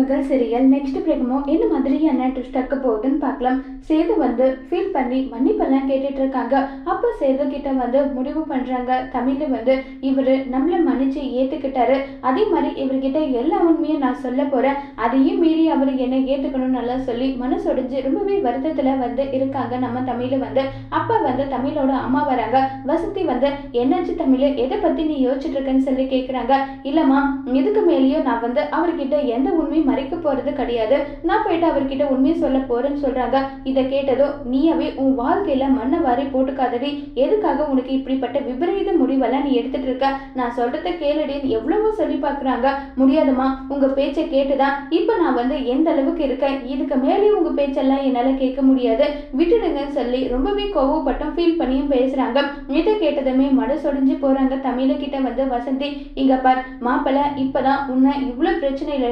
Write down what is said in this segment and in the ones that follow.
மருமகள் serial next பிரேமோ என்ன மாதிரியான ட்விஸ்ட் இருக்க போகுதுன்னு பார்க்கலாம். சேது வந்து ஃபீல் பண்ணி மன்னிப்பெல்லாம் கேட்டுட்டு இருக்காங்க. அப்போ சேது கிட்ட வந்து முடிவு பண்றாங்க. தமிழ் வந்து இவர் நம்மளை மன்னிச்சு ஏற்றுக்கிட்டாரு அதே மாதிரி இவர்கிட்ட எல்லா உண்மையும் நான் சொல்ல போறேன். அதையும் மீறி அவர் என்னை ஏற்றுக்கணும்னு நல்லா சொல்லி மனசொடைஞ்சு ரொம்பவே வருத்தத்தில் வந்து இருக்காங்க நம்ம தமிழ் வந்து. அப்போ வந்து தமிழோட அம்மா வராங்க. வசதி வந்து என்னாச்சு தமிழ்? எதை பற்றி நீ யோசிச்சுட்டு இருக்கேன்னு சொல்லி கேட்குறாங்க இல்லைம்மா இதுக்கு மேலேயும் நான் வந்து அவர்கிட்ட எந்த உண்மையும் மறைக்க போறது கிடையாது. நான் போயிட்டு அவர்கிட்ட உண்மையை சொல்ல போறேன்னு சொல்றாங்க. இதை கேட்டதோ நீயாவே உன் வாழ்க்கையில மண்ணை வாரி போட்டுக்காதடி. எதுக்காக உனக்கு இப்படிப்பட்ட விபரீத முடிவெல்லாம் நீ எடுத்துட்டு இருக்க? நான் சொல்றத கேளுடின்னு எவ்வளவோ சொல்லி பார்க்கறாங்க. முடியாதுமா உங்க பேச்சை கேட்டுதான். இப்ப நான் வந்து எந்த அளவுக்கு இருக்கேன்? இதுக்கு மேலேயும் உங்க பேச்செல்லாம் என்னால கேட்க முடியாது. விட்டுடுங்கன்னு சொல்லி ரொம்பவே கோவப்பட்டும் ஃபீல் பண்ணியும் பேசுறாங்க. இதை கேட்டதுமே மனசொடிஞ்சு போறாங்க தமிழ கிட்ட வந்து வசந்தி. இங்க பார் மாப்பிள்ளை இப்பதான் உன்னை இவ்வளவு பிரச்சனையில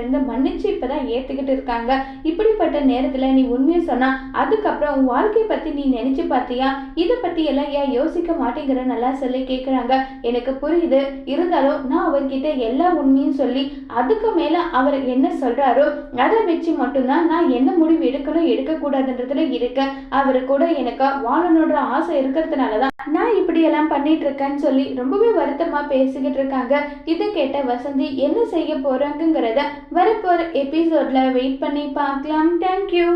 இருந்து மன்னிச்சு இப்பதான் ஏத்துக்கிட்டு இருக்காங்க. இப்படிப்பட்ட நேரத்துல நீ உண்மையை சொன்னா அதுக்கப்புறம் உன் வாழ்க்கையை பத்தி நீ நினைச்சு பார்த்தியா? இதை பத்தி எல்லாம் ஏன் யோசிக்க மாட்டேங்கிற நல்லா சொல்லி கேக்குறாங்க. எனக்கு புரியுது. இருந்தாலும் நான் அவர்கிட்ட எல்லா உண்மையும் சொல்லி அதுக்கு மேல அவர் என்ன சொல்றாரோ அதை வச்சு மட்டும்தான் நான் என்ன முடிவு எடுக்கணும் எடுக்க கூடாதுன்றதுல இருக்கேன். அவரு கூட எனக்கு வாழணுன்ற ஆசை இருக்கிறதுனாலதான் தான் இப்படி எல்லாம் பண்ணிட்டு இருக்கேன்னு சொல்லி ரொம்பவே வருத்தமா பேசிக்கிட்டு இருக்காங்க இதை கேட்ட வசந்தி என்ன செய்ய போறாங்கங்கிறத வரப்போற எபிசோட்ல வெயிட் பண்ணி பார்க்கலாம். தேங்க்யூ